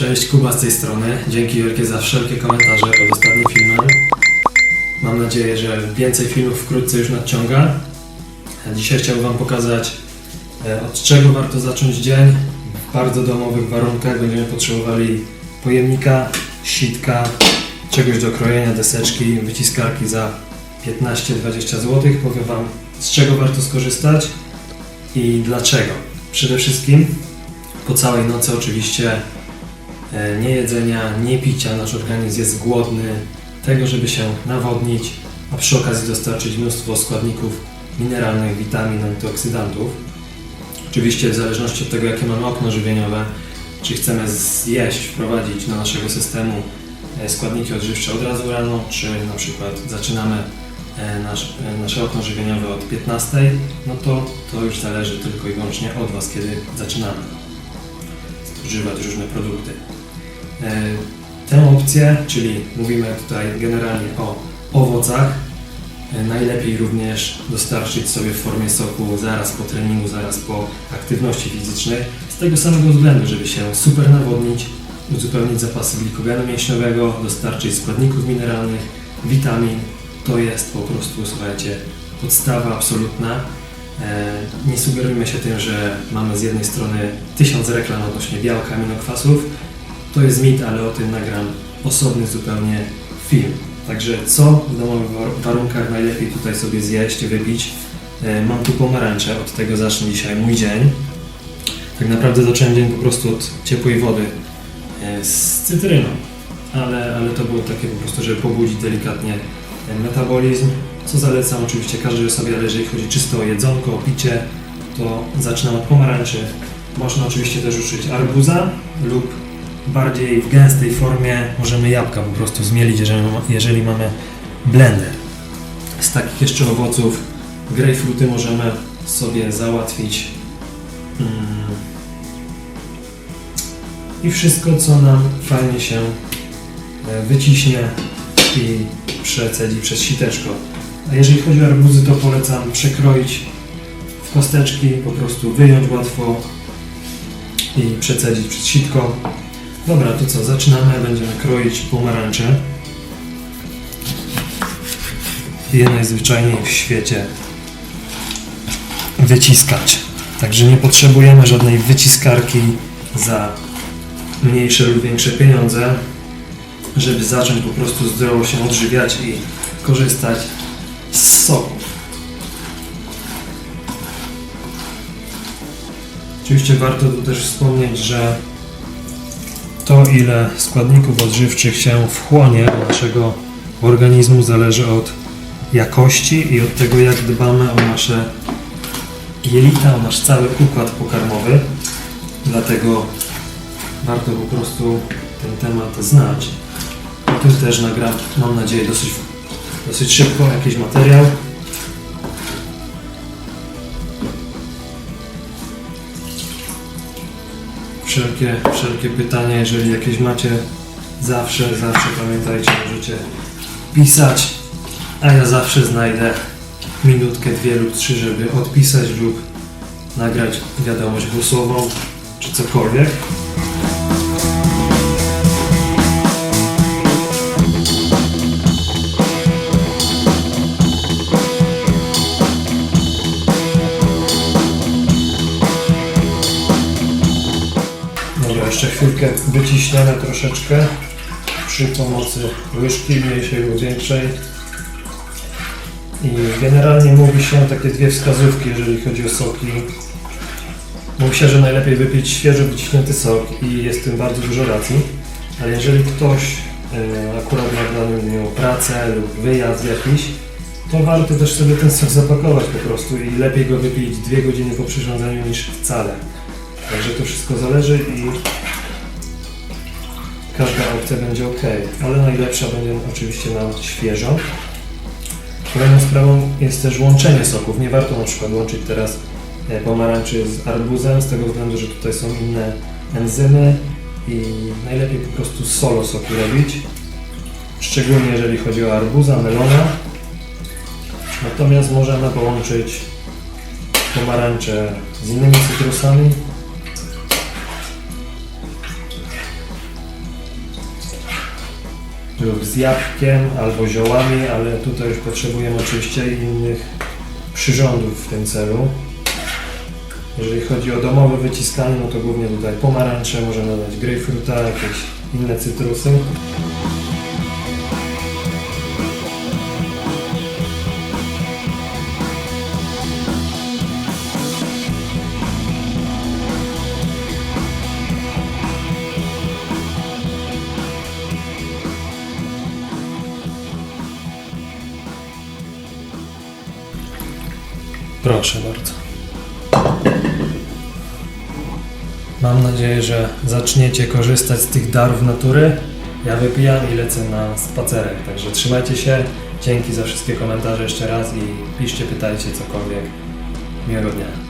Cześć, Kuba z tej strony. Dzięki wielkie za wszelkie komentarze pod ostatnim filmem. Mam nadzieję, że więcej filmów wkrótce już nadciąga. Dzisiaj chciałbym Wam pokazać, e, od czego warto zacząć dzień. W bardzo domowych warunkach będziemy potrzebowali pojemnika, sitka, czegoś do krojenia, deseczki, wyciskarki za 15-20 zł. Powiem Wam, z czego warto skorzystać i dlaczego. Przede wszystkim po całej nocy oczywiście nie jedzenia, nie picia, nasz organizm jest głodny tego, żeby się nawodnić, a przy okazji dostarczyć mnóstwo składników mineralnych, witamin, antyoksydantów. Oczywiście w zależności od tego, jakie mamy okno żywieniowe, czy chcemy zjeść, wprowadzić do naszego systemu e, składniki odżywcze od razu rano, czy na przykład zaczynamy e, nasz, e, nasze okno żywieniowe od 15, no to to już zależy tylko i wyłącznie od Was, kiedy zaczynamy spożywać różne produkty. E, Tę opcję, czyli mówimy tutaj generalnie o owocach, e, najlepiej również dostarczyć sobie w formie soku zaraz po treningu, zaraz po aktywności fizycznej, z tego samego względu, żeby się super nawodnić, uzupełnić zapasy glikogenu mięśniowego, dostarczyć składników mineralnych, witamin. To jest po prostu, słuchajcie, podstawa absolutna. E, Nie sugerujmy się tym, że mamy z jednej strony tysiąc reklam odnośnie białka, aminokwasów. To jest mit, ale o tym nagram osobny zupełnie film. Także co w domowych war- warunkach najlepiej tutaj sobie zjeść, wypić? E, Mam tu pomarańcze, od tego zacznę dzisiaj mój dzień. Tak naprawdę zacząłem dzień po prostu od ciepłej wody e, z cytryną, ale, ale to było takie po prostu, żeby pobudzić delikatnie ten metabolizm. Co zalecam oczywiście każdej osobie, ale jeżeli chodzi czysto o jedzonko, o picie, to zaczynam od pomarańczy. Można oczywiście też użyć arbuza lub bardziej w gęstej formie możemy jabłka po prostu zmielić, jeżeli, jeżeli mamy blender. Z takich jeszcze owoców grejpfruty możemy sobie załatwić mm, i wszystko co nam fajnie się e, wyciśnie i przecedzi przez siteczko. A jeżeli chodzi o arbuzy, to polecam przekroić w kosteczki, po prostu wyjąć łatwo i przecedzić przez sitko. Dobra, to co, zaczynamy, będziemy kroić pomarańcze. Je najzwyczajniej w świecie wyciskać. Także nie potrzebujemy żadnej wyciskarki za mniejsze lub większe pieniądze, żeby zacząć po prostu zdrowo się odżywiać i korzystać z soku. Oczywiście warto tu też wspomnieć, że to ile składników odżywczych się wchłonie do naszego organizmu zależy od jakości i od tego jak dbamy o nasze jelita, o nasz cały układ pokarmowy. Dlatego warto po prostu ten temat znać. O tym też nagram, mam nadzieję, dosyć, dosyć szybko jakiś materiał. Wszelkie, wszelkie pytania, jeżeli jakieś macie, zawsze, zawsze pamiętajcie, możecie pisać, a ja zawsze znajdę minutkę, dwie lub trzy, żeby odpisać lub nagrać wiadomość głosową, czy cokolwiek. Jeszcze chwilkę wyciśniemy troszeczkę przy pomocy łyżki mniejszej lub większej. I generalnie mówi się takie dwie wskazówki, jeżeli chodzi o soki. Mówi się, że najlepiej wypić świeżo wyciśnięty sok i jest w tym bardzo dużo racji. Ale jeżeli ktoś e, akurat ma w danym dniu pracę lub wyjazd jakiś, to warto też sobie ten sok zapakować po prostu i lepiej go wypić dwie godziny po przyrządzeniu niż wcale. Także to wszystko zależy i każda opcja będzie ok, ale najlepsza będzie oczywiście nam świeżo. Kolejną sprawą jest też łączenie soków. Nie warto na przykład łączyć teraz e, pomarańczy z arbuzem, z tego względu, że tutaj są inne enzymy i najlepiej po prostu solo soki robić. Szczególnie jeżeli chodzi o arbuza, melona. Natomiast możemy połączyć pomarańcze z innymi cytrusami z jabłkiem albo ziołami, ale tutaj już potrzebujemy oczywiście innych przyrządów w tym celu. Jeżeli chodzi o domowe wyciskanie, no to głównie tutaj pomarańcze, możemy dodać grejpfruta, jakieś inne cytrusy. Proszę bardzo. Mam nadzieję, że zaczniecie korzystać z tych darów natury. Ja wypijam i lecę na spacerek, także trzymajcie się. Dzięki za wszystkie komentarze jeszcze raz i piszcie, pytajcie cokolwiek. Miłego dnia.